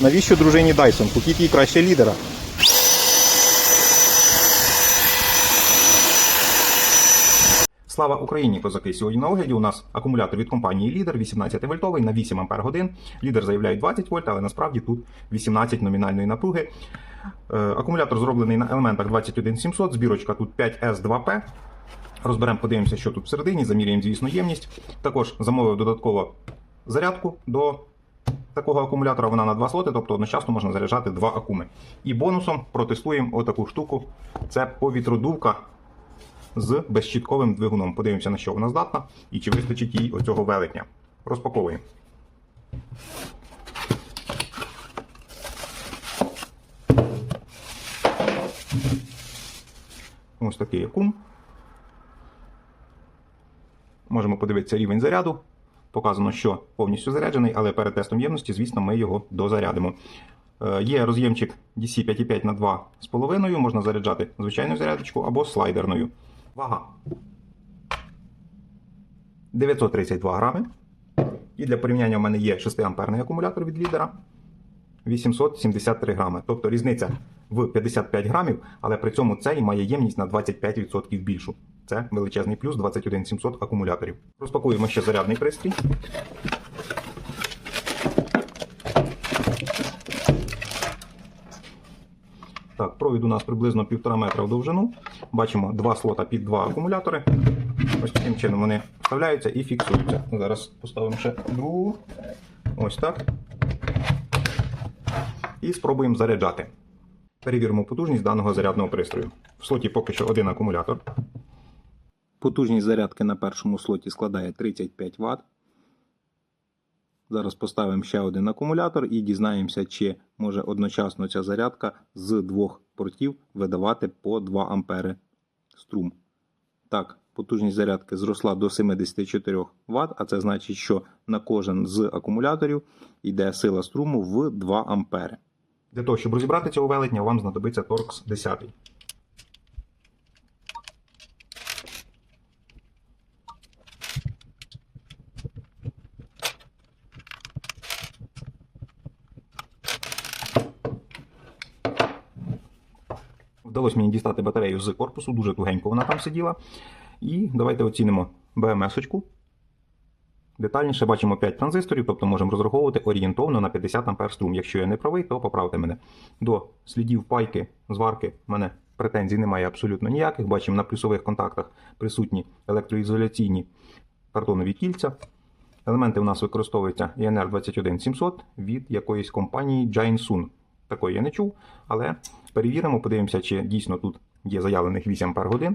Навіщо дружині Дайсон? Купіть їй краще лідера. Слава Україні, козаки! Сьогодні на огляді у нас акумулятор від компанії Лідер 18 вольтовий на 8 Ах. Лідер заявляє 20 вольт, але насправді тут 18 номінальної напруги. Е, Акумулятор зроблений на елементах 21700, збірочка тут 5S2P. Розберемо, подивимося, що тут всередині, заміряємо, звісно, ємність. Також замовив додатково зарядку до такого акумулятора. Вона на 2 слоти, тобто одночасно можна заряджати два акуми. І бонусом протестуємо отаку штуку. Це повітродувка з безщітковим двигуном. Подивимося, на що вона здатна і чи вистачить їй оцього велетня. Розпаковуємо. Ось такий акум. Можемо подивитися рівень заряду. Показано, що повністю заряджений, але перед тестом ємності, звісно, ми його дозарядимо. Е, Є роз'ємчик DC 5,5 на 2,5, можна заряджати звичайною зарядочку або слайдерною. Вага 932 грами. І для порівняння у мене є 6 амперний акумулятор від лідера 873 грами. Тобто різниця в 55 грамів, але при цьому цей має ємність на 25% більшу. Це величезний плюс 21700 акумуляторів. Розпакуємо ще зарядний пристрій. Так, провід у нас приблизно 1,5 метра в довжину. Бачимо два слота під два акумулятори. Ось таким чином вони вставляються і фіксуються. Зараз поставимо ще другу. Ось так. І спробуємо заряджати. Перевіримо потужність даного зарядного пристрою. В слоті поки що один акумулятор. Потужність зарядки на першому слоті складає 35 Вт. Зараз поставимо ще один акумулятор і дізнаємося, чи може одночасно ця зарядка з двох портів видавати по 2 ампери струм. Так, потужність зарядки зросла до 74 Вт, а це значить, що на кожен з акумуляторів йде сила струму в 2 ампери. Для того, щоб розібрати цього велетня, вам знадобиться торкс 10. Вдалося мені дістати батарею з корпусу, дуже тугенько вона там сиділа. І давайте оцінимо БМС-очку. Детальніше бачимо 5 транзисторів, тобто можемо розраховувати орієнтовно на 50 А струм. Якщо я не правий, то поправте мене. До слідів пайки, зварки в мене претензій немає абсолютно ніяких. Бачимо на плюсових контактах присутні електроізоляційні картонові кільця. Елементи у нас використовуються ENR 21700 від якоїсь компанії Jainsun. Такої я не чув, але перевіримо, подивимося, чи дійсно тут є заявлених 8 Ах.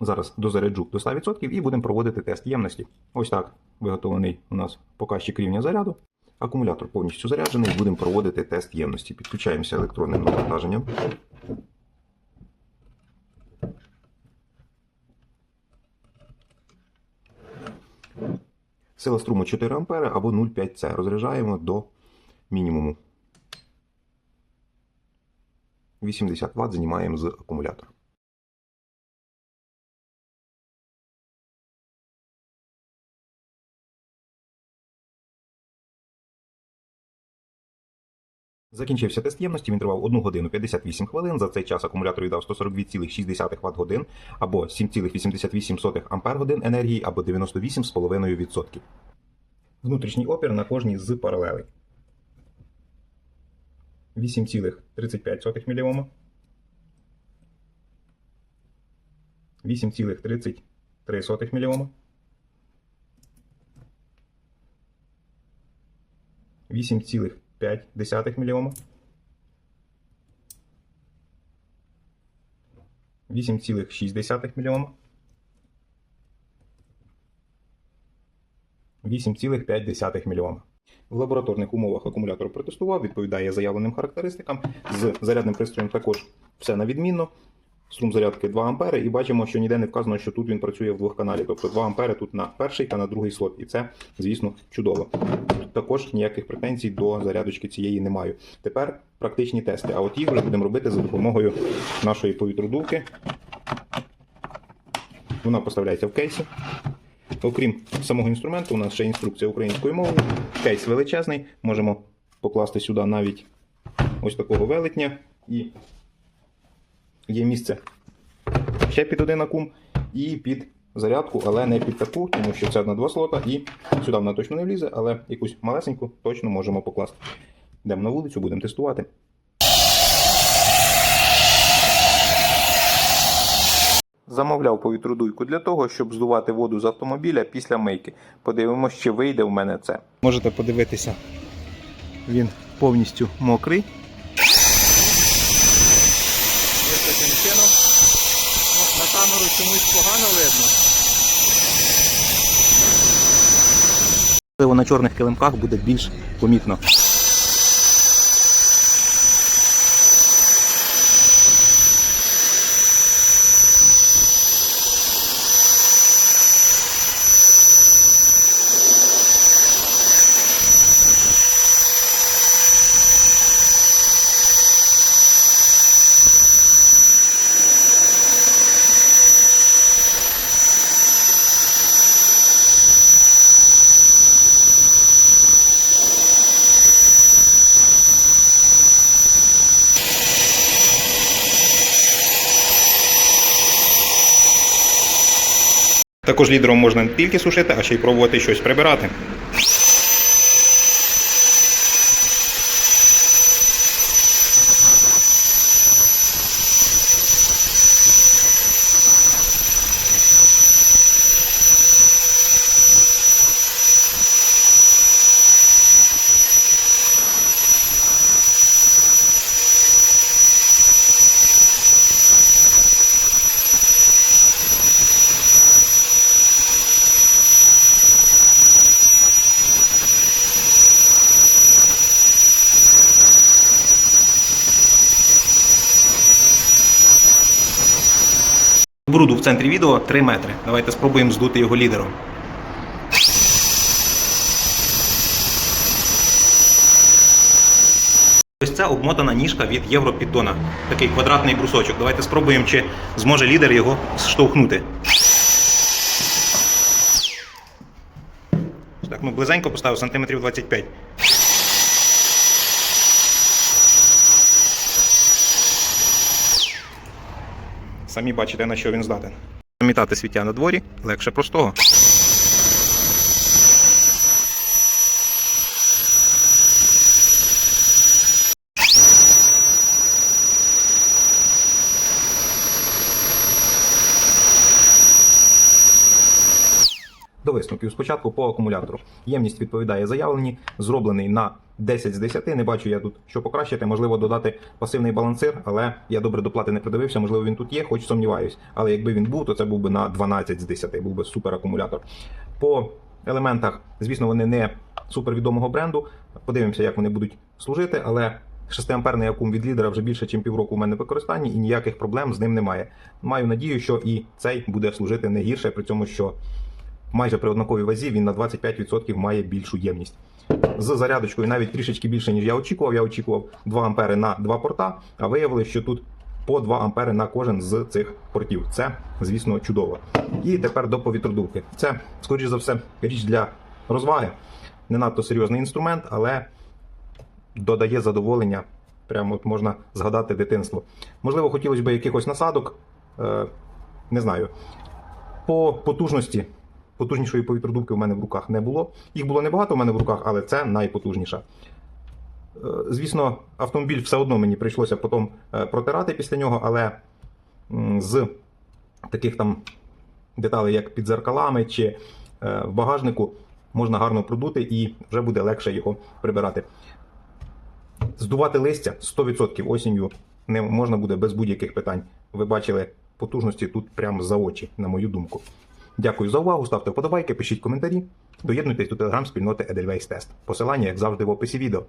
Зараз дозаряджу до 100% і будемо проводити тест ємності. Ось так виготовлений у нас показчик рівня заряду. Акумулятор повністю заряджений. Будемо проводити тест ємності. Підключаємося електронним навантаженням. Сила струму 4 А або 0,5 С. Розряджаємо до мінімуму. 80 Вт знімаємо з акумулятора. Закінчився тест ємності, він тривав 1 годину 58 хвилин. За цей час акумулятор віддав 142,6 Вт годин або 7,88 Ампер енергії або 98,5%. Внутрішній опір на кожній з паралелей. 8,35 мільйома. 8,33 мільйома. 8,5 мільйома. 8,6 мільйома. 8,5 мільйома. В лабораторних умовах акумулятор протестував, відповідає заявленим характеристикам. З зарядним пристроєм також все на відмінно. Струм зарядки 2 А, і бачимо, що ніде не вказано, що тут він працює в двох каналі. Тобто 2 А тут на перший та на другий слот. І це, звісно, чудово. Тут також ніяких претензій до зарядочки цієї не маю. Тепер практичні тести. А от їх вже будемо робити за допомогою нашої повітродувки. Вона поставляється в кейсі. Окрім самого інструменту, у нас ще інструкція українською мовою. Кейс величезний, можемо покласти сюди навіть ось такого велетня. І є місце ще під один акум і під зарядку, але не під таку, тому що це на два слота, і сюди вона точно не влізе, але якусь малесеньку точно можемо покласти. Йдемо на вулицю, будемо тестувати. Замовляв повітродуйку для того, щоб здувати воду з автомобіля після мийки. Подивимось, чи вийде в мене це. Можете подивитися, він повністю мокрий. Ось таким чином. Ну, на камеру чомусь погано видно. Можливо, на чорних килимках буде більш помітно. Також лідером можна не тільки сушити, а ще й пробувати щось прибирати. Бруду в центрі відео 3 метри. Давайте спробуємо здути його лідером. Ось це обмотана ніжка від Європіддона. Такий квадратний брусочок. Давайте спробуємо, чи зможе лідер його штовхнути. Так, ну близенько поставив сантиметрів 25. Самі бачите, на що він здатен. Замітати свіття на дворі легше простого. До висновків спочатку по акумулятору. Ємність відповідає заявленій, зроблений на 10 з 10. Не бачу я тут що покращити. Можливо, додати пасивний балансир, але я добре до плати не придивився. Можливо, він тут є, хоч сумніваюсь. Але якби він був, то це був би на 12 з 10, був би супер акумулятор. По елементах, звісно, вони не супервідомого бренду. Подивимося, як вони будуть служити, але 6-амперний акум від лідера вже більше, ніж півроку у мене в використанні, і ніяких проблем з ним немає. Маю надію, що і цей буде служити не гірше, при цьому, що майже при однаковій вазі він на 25% має більшу ємність. З зарядочкою навіть трішечки більше, ніж я очікував. Я очікував 2 ампери на 2 порта, а виявилось, що тут по 2 ампери на кожен з цих портів. Це, звісно, чудово. І тепер до повітродувки. Це, скоріш за все, річ для розваги. Не надто серйозний інструмент, але додає задоволення. Прямо от можна згадати дитинство. Можливо, хотілося б якихось насадок. Е, не знаю. По потужності потужнішої повітродувки в мене в руках не було. Їх було небагато в мене в руках, але це найпотужніша. Е, Звісно, автомобіль все одно мені прийшлося потім е, протирати після нього, але з таких там деталей, як під зеркалами чи е, в багажнику, можна гарно продути і вже буде легше його прибирати. Здувати листя 100% осінню не можна буде без будь-яких питань. Ви бачили потужності тут прямо за очі, на мою думку. Дякую за увагу, ставте вподобайки, пишіть коментарі, доєднуйтесь до телеграм-спільноти Edelweiss Test. Посилання, як завжди, в описі відео.